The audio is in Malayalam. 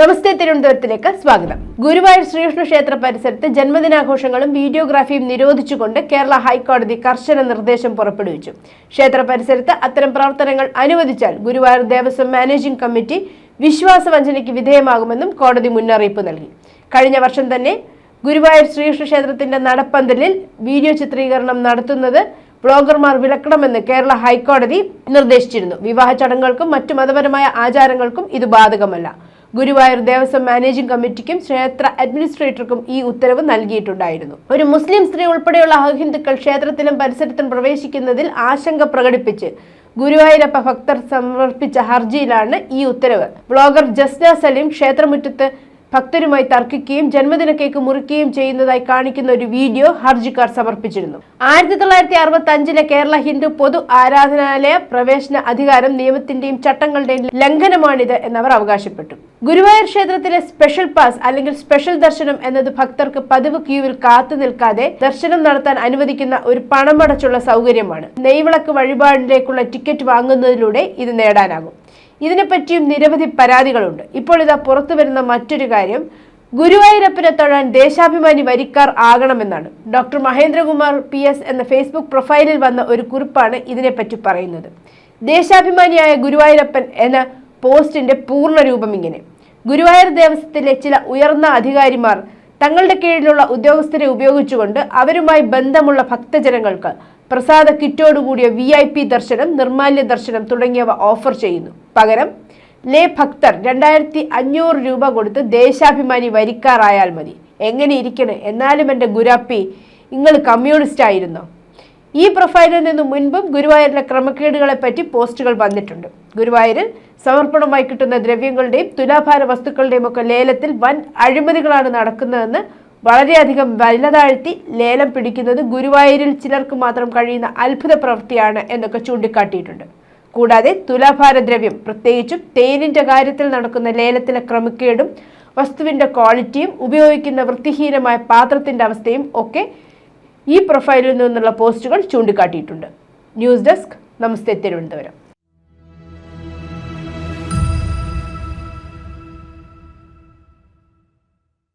നമസ്തേ തിരുവനന്തപുരത്തിലേക്ക് സ്വാഗതം. ഗുരുവായൂർ ശ്രീകൃഷ്ണ ക്ഷേത്ര പരിസരത്ത് ജന്മദിനാഘോഷങ്ങളും വീഡിയോഗ്രാഫിയും നിരോധിച്ചുകൊണ്ട് കേരള ഹൈക്കോടതി കർശന നിർദ്ദേശം പുറപ്പെടുവിച്ചു. ക്ഷേത്ര പരിസരത്ത് അത്തരം പ്രവർത്തനങ്ങൾ അനുവദിച്ചാൽ ഗുരുവായൂർ ദേവസ്വം മാനേജിംഗ് കമ്മിറ്റി വിശ്വാസവഞ്ചനയ്ക്ക് വിധേയമാകുമെന്നും കോടതി മുന്നറിയിപ്പ് നൽകി. കഴിഞ്ഞ വർഷം തന്നെ ഗുരുവായൂർ ശ്രീകൃഷ്ണ ക്ഷേത്രത്തിന്റെ നടപ്പന്തലിൽ വീഡിയോ ചിത്രീകരണം നടത്തുന്നത് ബ്ലോഗർമാർ വിലക്കണമെന്ന് കേരള ഹൈക്കോടതി നിർദ്ദേശിച്ചിരുന്നു. വിവാഹ ചടങ്ങുകൾക്കും മറ്റു മതപരമായ ആചാരങ്ങൾക്കും ഇത് ബാധകമല്ല. ഗുരുവായൂർ ദേവസ്വം മാനേജിംഗ് കമ്മിറ്റിക്കും ക്ഷേത്ര അഡ്മിനിസ്ട്രേറ്റർക്കും ഈ ഉത്തരവ് നൽകിയിട്ടുണ്ടായിരുന്നു. ഒരു മുസ്ലിം സ്ത്രീ ഉൾപ്പെടെയുള്ള അഹിന്ദുക്കൾ ക്ഷേത്രത്തിലും പരിസരത്തും പ്രവേശിക്കുന്നതിൽ ആശങ്ക പ്രകടിപ്പിച്ച് ഗുരുവായൂരപ്പ ഭക്തർ സമർപ്പിച്ച ഹർജിയിലാണ് ഈ ഉത്തരവ്. ബ്ലോഗർ ജസ്ന സലീം ക്ഷേത്രമുറ്റത്ത് ഭക്തരുമായി തർക്കിക്കുകയും ജന്മദിന കേക്ക് മുറിക്കുകയും ചെയ്യുന്നതായി കാണിക്കുന്ന ഒരു വീഡിയോ ഹർജിക്കാർ സമർപ്പിച്ചിരുന്നു. ആയിരത്തി തൊള്ളായിരത്തി അറുപത്തി അഞ്ചിലെ കേരള ഹിന്ദു പൊതു ആരാധനാലയ പ്രവേശന അധികാരം നിയമത്തിന്റെയും ചട്ടങ്ങളുടെയും ലംഘനമാണിത് എന്നവർ അവകാശപ്പെട്ടു. ഗുരുവായൂർ ക്ഷേത്രത്തിലെ സ്പെഷ്യൽ പാസ് അല്ലെങ്കിൽ സ്പെഷ്യൽ ദർശനം എന്നത് ഭക്തർക്ക് പതിവ് ക്യൂവിൽ കാത്തു നിൽക്കാതെ ദർശനം നടത്താൻ അനുവദിക്കുന്ന ഒരു പണമടച്ചുള്ള സൗകര്യമാണ്. നെയ്വിളക്ക് വഴിപാടിലേക്കുള്ള ടിക്കറ്റ് വാങ്ങുന്നതിലൂടെ ഇത് നേടാനാകും. ഇതിനെപ്പറ്റിയും നിരവധി പരാതികളുണ്ട്. ഇപ്പോൾ ഇതാ പുറത്തു വരുന്ന മറ്റൊരു കാര്യം ഗുരുവായൂരപ്പനെ തൊഴാൻ ദേശാഭിമാനി വരിക്കാർ ആകണമെന്നാണ്. ഡോക്ടർ മഹേന്ദ്രകുമാർ പി എസ് എന്ന ഫേസ്ബുക്ക് പ്രൊഫൈലിൽ വന്ന ഒരു കുറിപ്പാണ് ഇതിനെപ്പറ്റി പറയുന്നത്. ദേശാഭിമാനിയായ ഗുരുവായൂരപ്പൻ എന്ന പോസ്റ്റിന്റെ പൂർണ രൂപം ഇങ്ങനെ. ഗുരുവായൂർ ദേവസ്വത്തിലെ ചില ഉയർന്ന അധികാരിമാർ തങ്ങളുടെ കീഴിലുള്ള ഉദ്യോഗസ്ഥരെ ഉപയോഗിച്ചുകൊണ്ട് അവരുമായി ബന്ധമുള്ള ഭക്തജനങ്ങൾക്ക് പ്രസാദ കിറ്റോടുകൂടിയ വി ഐ പി ദർശനം നിർമാല്യ ദർശനം തുടങ്ങിയവ ഓഫർ ചെയ്യുന്നു. പകരം ലേ ഭക്തർ രണ്ടായിരത്തി അഞ്ഞൂറ് രൂപ കൊടുത്ത് ദേശാഭിമാനി വരിക്കാറായാൽ മതി. എങ്ങനെ ഇരിക്കണ്? എന്നാലും എന്റെ ഗുരാപ്പി നിങ്ങൾ കമ്മ്യൂണിസ്റ്റ് ആയിരുന്നോ? ഈ പ്രൊഫൈലിൽ നിന്ന് മുൻപും ഗുരുവായൂരിലെ ക്രമക്കേടുകളെ പറ്റി പോസ്റ്റുകൾ വന്നിട്ടുണ്ട്. ഗുരുവായൂരിൽ സമർപ്പണമായി കിട്ടുന്ന ദ്രവ്യങ്ങളുടെയും തുലാഭാര വസ്തുക്കളുടെയും ഒക്കെ ലേലത്തിൽ വൻ അഴിമതികളാണ് നടക്കുന്നതെന്ന് വളരെയധികം വില താഴ്ത്തി ലേലം പിടിക്കുന്നത് ഗുരുവായൂരിൽ ചിലർക്ക് മാത്രം കഴിയുന്ന അത്ഭുത പ്രവൃത്തിയാണ് എന്നൊക്കെ ചൂണ്ടിക്കാട്ടിയിട്ടുണ്ട്. കൂടാതെ തുലാഭാരദ്രവ്യം പ്രത്യേകിച്ചും തേനിന്റെ കാര്യത്തിൽ നടക്കുന്ന ലേലത്തിലെ ക്രമക്കേടും വസ്തുവിന്റെ ക്വാളിറ്റിയും ഉപയോഗിക്കുന്ന വൃത്തിഹീനമായ പാത്രത്തിന്റെ അവസ്ഥയും ഒക്കെ ഈ പ്രൊഫൈലിൽ നിന്നുള്ള പോസ്റ്റുകൾ ചൂണ്ടിക്കാട്ടിയിട്ടുണ്ട്. ന്യൂസ് ഡെസ്ക് നമസ്തേ തിരുവനന്തപുരം.